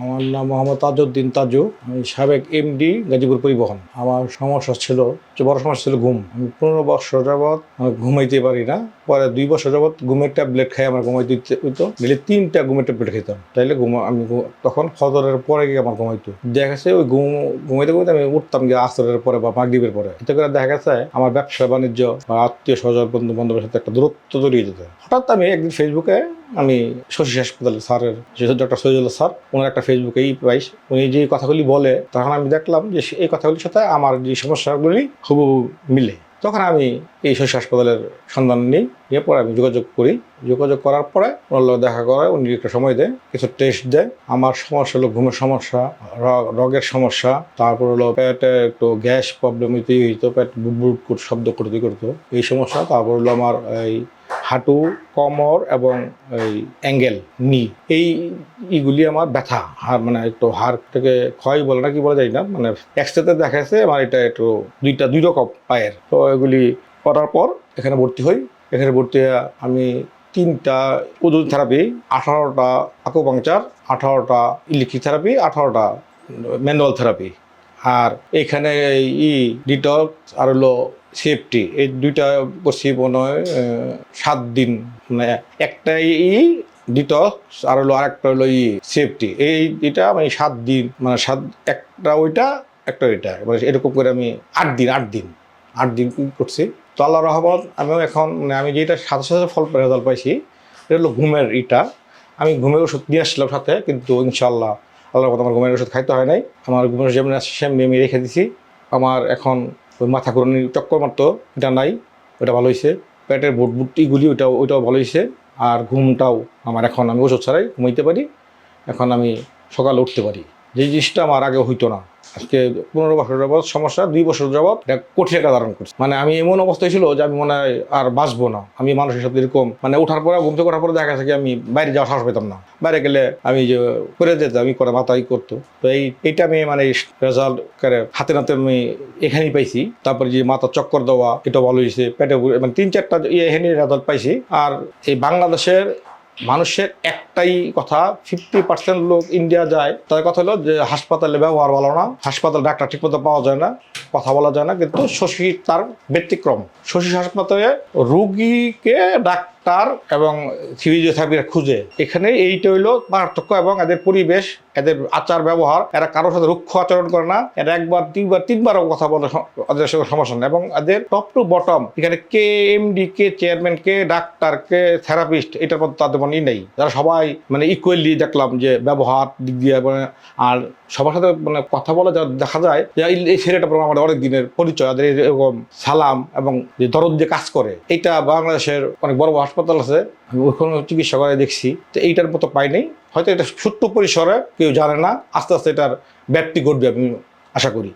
আমার নাম মোহাম্মদ তাজউদ্দিন তাজু, আমি সাবেক এমডি গাজীপুর পরিবহন। আমার সমস্যা ছিল, যে বড় সমস্যা ছিল ঘুম। আমি পনেরো বছর যাবৎ ঘুমাইতে পারি না। পরে দুই বছর যাবৎ ঘুমের ট্যাবলেট খাই, আমার ঘুমাইতে হইতো। ডেলি তিনটা ঘুমের ট্যাবলেট খেতাম তাইলে ঘুম, আমি তখন ফজরের পরে গিয়ে আমার ঘুমাইতো। দেখা গেছে ওই ঘুম, ঘুমাইতে ঘুমাইতে আমি উঠতাম গিয়ে আসরের পরে বা মাগরীবের পরে। এতে করে দেখা গেছে আমার ব্যবসা, বাণিজ্য বা আত্মীয় স্বজন বন্ধু বান্ধবের সাথে একটা দূরত্ব জড়িয়ে যেত। হঠাৎ আমি একদিন ফেসবুকে আমি শশী হাসপাতালে স্যারের ডক্টর সৈয়দুল্লাহ স্যার, ওনার একটা ফেসবুকেই পাইস উনি যে কথাগুলি বলে, তখন আমি দেখলাম যে এই কথাগুলির সাথে আমার যে সমস্যাগুলি হুবহু মিলে। তখন আমি এই শশী হাসপাতালের সন্ধান নিই, নিয়ে পরে আমি যোগাযোগ করি। যোগাযোগ করার পরে ওনার লগে দেখা করে, উনি একটা সময় দেয়, কিছু টেস্ট দেয়। আমার সমস্যা হলো ঘুমের সমস্যা রগের সমস্যা, তারপর হলো পেটে একটু গ্যাস প্রবলেম হইতে হইতো, পেট বুট বুট শব্দ করতে করতো, এই সমস্যা। তারপর হলো আমার এই হাঁটু, কোমর এবং এই অ্যাঙ্গেল নি এই এইগুলি আমার ব্যথা। হাড় মানে একটু হাড় থেকে ক্ষয় বলে না কি বলা যায় না মানে এক্সট্রাতে দেখা যাচ্ছে আমার এটা একটু দুইটা, দুই রকম পায়ের। তো এগুলি করার পর এখানে ভর্তি হই। এখানে ভর্তি আমি তিনটা ওজন থেরাপি আঠারোটা আকুপাংচার আঠারোটা ইলেকট্রিক থেরাপি আঠারোটা ম্যানুয়াল থেরাপি আর এখানে ই ডিটক্স আর হলো সেফটি এই দুইটা করছি মনে হয় সাত দিন মানে একটা ই ডিটক্স আর হলো আরেকটা হলো ই সেফটি এই এটা আমি সাত দিন মানে সাত, একটা ওইটা একটা ওইটা মানে এরকম করে আমি আট দিন আট দিন আট দিন করছি। তো আল্লাহ রহমত, আমিও এখন মানে আমি যেটা সাথে সাথে ফল রেজাল্ট পাইছি, এটা হলো ঘুমের ইটা, আমি ঘুমের ওষুধ নিয়ে আসলাম সাথে, কিন্তু ইনশাল্লাহ আল্লাহর কথা আমার ঘুমের ওষুধ খাইতে হয় নাই। আমার ঘুমের যেমন আছে সেমনি আমি রেখে দিছি। আমার এখন ওই মাথা ঘুরানি চক্কর মারতো, এটা নাই, ওটা ভালো হয়েছে পেটের বুট বুটটিগুলি ওইটাও ওইটাও ভালো হয়েছে আর ঘুমটাও আমার এখন আমি ওষুধ ছাড়াই ঘুমাইতে পারি। এখন আমি সকালে উঠতে পারি। যে জিনিসটা আমার আগে হইতো না। আজকে পনেরো বছর যাবৎ সমস্যা, দুই বছর যাবৎ এটা কঠিন একটা ধারণ করছে। মানে আমি এমন অবস্থায় ছিল যে আমি মনে হয় আর বাঁচবো না। আমি মানুষের সাথে এরকম মানে ওঠার পরে, ঘুম থেকে ওঠার পরে দেখা কি আমি বাইরে যাওয়ার সাহস পেতাম না। বাইরে গেলে আমি যে করে যেতে, আমি করে মাথায় করতো। তো এই, এইটা আমি মানে রেজাল্ট করে হাতে নাতে আমি এখানেই পাইছি। তারপরে যে মাথা চক্কর দেওয়া, এটা ভালো হয়েছে পেটে মানে তিন চারটা ইয়ে এখানে রেজাল্ট পাইছি। আর এই বাংলাদেশের মানুষের একটাই কথা ফিফটি পার্সেন্ট লোক ইন্ডিয়া যায়। তাদের কথা হলো যে, হাসপাতালে ব্যবহার ভালো না, হাসপাতাল ডাক্তার ঠিকমতো পাওয়া যায় না, কথা বলা যায় না, কিন্তু শশী তার ব্যতিক্রম। শশী হাসপাতালে রুগীকে ডাক্তার এবং ফিজিওথেরাপিরা খুঁজে। এখানে এইটা হইল পার্থক্য এবং এদের পরিবেশ, এদের আচার ব্যবহার। এরা কারোর সাথে রুক্ষ আচরণ করে না। এরা একবার, তিনবার, তিনবারও কথা বলে এদের সঙ্গে সমস্যা নেই। এবং এদের টপ টু বটম এখানে কে এমডি কে চেয়ারম্যান কে ডাক্তার, কে থেরাপিস্ট এটার মধ্যে তাদের মানে নেই। যারা সবাই মানে ইকুয়ালি দেখলাম যে ব্যবহার দিক দিয়ে মানে আর সবার সাথে মানে কথা বলে যা দেখা যায় যে এই- ছেলেটা আমাদের অনেক দিনের পরিচয়। ওদের এরকম সালাম এবং যে দরদ যে কাজ করে। এটা বাংলাদেশের অনেক বড় হাসপাতাল আছে, আমি ওইখানে চিকিৎসা করে দেখছি, তো এইটার মতো পাই নাই। হয়তো এটা ছোট্ট পরিসরে কেউ জানে না, আস্তে আস্তে এটার ব্যাপ্তি ঘটবে আমি আশা করি।